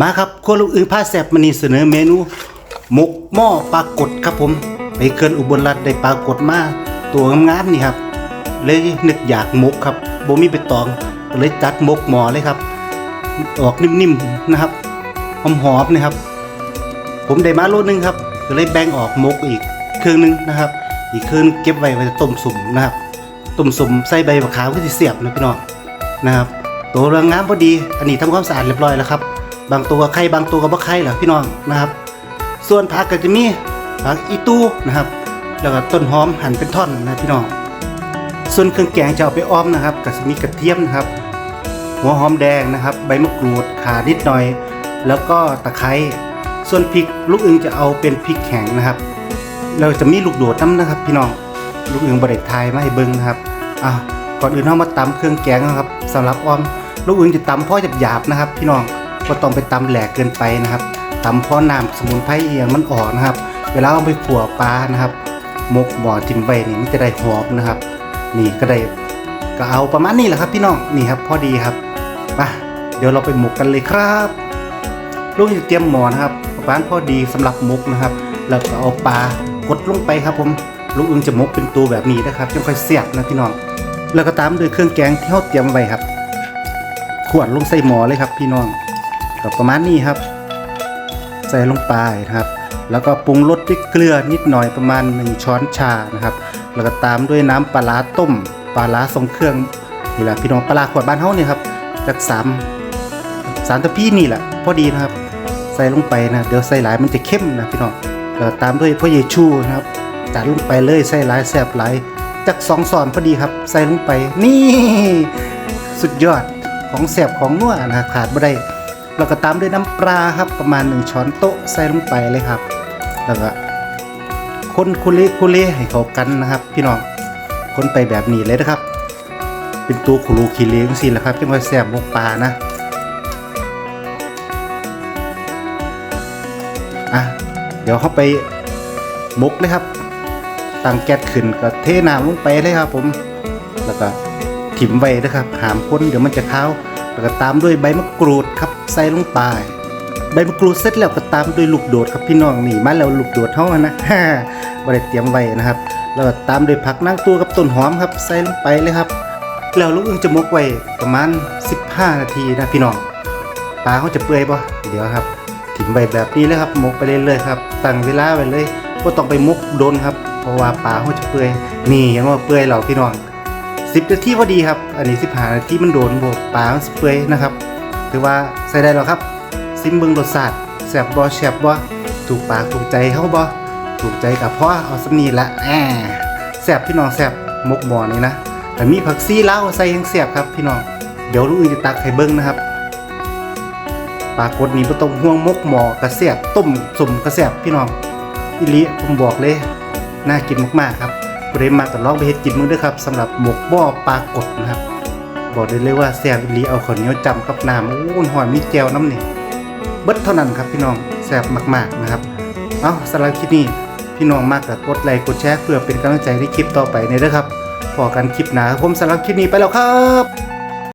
มาครับครัวลูกอึ่งผ้าแสบมันนี่เสนอเมนูหมกหม้อปลากดครับผม ไปเกินอุบลรัฐได้ปลากดมาตัวงามๆนี่ครับ เลยนึกอยากหมกครับโบมีไปตองก็เลยจัดหมกหม้อเลยครับ ออกนิ่มๆนะครับหอมๆนะครับ ผมได้มาโลนึงครับก็เลยแบ่งออกหมกอีกเครื่องหนึงนะครับ อีกเครื่องหนึงเก็บไว้ไว้ต้มสุ่มนะครับต้มสุ่มใส่ใบมะขามก็สิเสียบนะพี่น้องนะครับตัวเรืองงามพอดี อันนี้ทำความสะอาดเรียบร้อยแล้วครับ บางตัวก็ไข่บางตัวก็บ่ไข่เหรอพี่น้องนะครับ ส่วนผักก็จะมีผักอีตูนะครับ แล้วก็ต้นหอมหั่นเป็นท่อนนะพี่น้อง ส่วนเครื่องแกงจะเอาไปอ้อมนะครับก็จะมีกระเทียมนะครับ หัวหอมแดงนะครับ ใบมะกรูดขานิดหน่อย แล้วก็ตะไคร้ส่วนพริกลูกอึงจะเอาเป็นพริกแข็งนะครับ เราจะมีลูกโดดน้ำนะครับ พี่น้องลูกอึงบริทายมาให้เบิ้งนะครับอะก่อนอื่นเรามาตำเครื่องแกงนะครับสำหรับอ้อมลูกอึงจะตำพ่อหยาบๆนะครับ พี่น้อง ก็ต้องไปตำแหลกเกินไปนะครับตำพ่อน้ำสมุนไพรเอียงมันออกนะครับ เวลาเอาไปขั่วปลานะครับหมกหมอทิมไว้นี่มันจะได้หอมนะครับ นี่ก็ได้ก็เอาประมาณนี้แหละครับ พี่น้องนี่ครับพอดีครับมาเดี๋ยวเราไปหมกกันเลยครับลูกจะเตรียมหมอนะครับประมาณพอดีสำหรับหมกนะครับ แล้วก็เอาปลากดลงไปครับผมลูกอึงจะหมกเป็นตัวแบบนี้นะครับจะค่อยเสียบนะพี่น้องแล้วก็ตามด้วยเครื่องแกงที่เราเตรียมไว้ครับ ขวดลงใส่หมอเลยครับ พี่น้อง ก็ประมาณนี้ครับ ใส่ลงไปนะครับ แล้วก็ปรุงรสด้วยเกลือนิดหน่อยประมาณ1ช้อนชานะครับ แล้วก็ตามด้วยน้ำปลาร้าต้มปลาร้าทรงเครื่องนี่แหละพี่น้องปลาขวดบ้านเฮาเนี่ยครับจากสามสามตะพี่นี่แหละพอดีนะครับ ใส่ลงไปนะเดี๋ยวใส่หลายมันจะเข้มนะพี่น้องแล้วตามด้วยพ่อเยชูนะครับจัดลงไปเลยใส่หลายแซ่บหลายจากสองซอนพอดีครับ ใส่ลงไปนี่ สุดยอดของแซ่บของนัวนะขาดไม่ได้ แล้วก็ตามด้วยน้ำปลาครับประมาณ 1 ช้อนโต๊ะใส่ลงไปเลยครับ แล้วก็คนคุเลคุเลให้เข้ากันนะครับ พี่น้องคนไปแบบนี้เลยนะครับ เป็นตัวคุรูคีเลี้ยงสิแหละครับเป็นไว้แซ่บหมกปลานะอะเดี๋ยวเข้าไปมกเลยครับตั้งแก๊สขึ้นก็เทน้ำลงไปเลยครับ ผม แล้วก็ถิ่มไว้นะครับหามคนเดี๋ยวมันจะค้าว แล้วก็ตามด้วยใบมะกรูดครับใส่ลงไปใบมะกรูดเสร็จแล้วก็ตามด้วยลูกโดดครับพี่น้องนี่มาแล้วลูกโดดเท่านะฮ่าบริเตรียมไว้นะครับแล้วก็ตามด้วยผักนั่งตัวกับต้นหอมครับใส่ลงไปเลยครับ แล้วลูกอึ่งจะมกไว้ประมาณ 15 นาทีนะพี่น้องปลาเขาจะเปื่อยปะเดี๋ยวครับถิ่มใบแบบนี้เลยครับมกไปเรื่อยๆครับตั้งเวลาไว้เลยก็ต้องไปมกโดนครับเพราะว่าปลาเขาจะเปื่อยนี่ยังว่าเปื่อยเหล่าพี่น้อง สิบนาทีพอดีครับ อันนี้สิบห้านาทีมันโดนโบกปลามันสเปื่อยนะครับ ถือว่าใส่ได้แล้วครับ ซิมเบิงรสชาติแซ่บบ่แซ่บบ่ถูกปากถูกใจเขาบ่ถูกใจกับพ่อเอาสนีละแอบแซ่บพี่น้องแซ่บมกหมอนี่นะแต่มีผักซีเลาใส่ยังแซ่บครับพี่น้อง เดี๋ยวลูกอื่นจะตักให้เบิ่งนะครับปากดนี้บ่ต้องห่วงมกหมอกระเสียบต้มสุ่มกระเสียบพี่น้องอิลิผมบอกเลย น่ากินมากๆครับ บริมาก็ลองไปเฮ็ดกินมื้อเด้วยครับสำหรับหมกบ่อปลากดนะครับ บอกได้เลยว่าแซ่บอิลิเอาข้าวเหนียวจำกับน้ำโอ้หอนมีแจ่วน้ำนี่เบิดเท่านั้นครับพี่น้องแซ่บมาก ๆนะครับเอาสำหรับคลิปนี้พี่น้องมากก็กดไลค์กดแชร์เพื่อเป็นกำลังใจในคลิปต่อไปในเด้อครับพอกันคลิปหน้าผมสำหรับคลิปนี้ไปแล้วครับ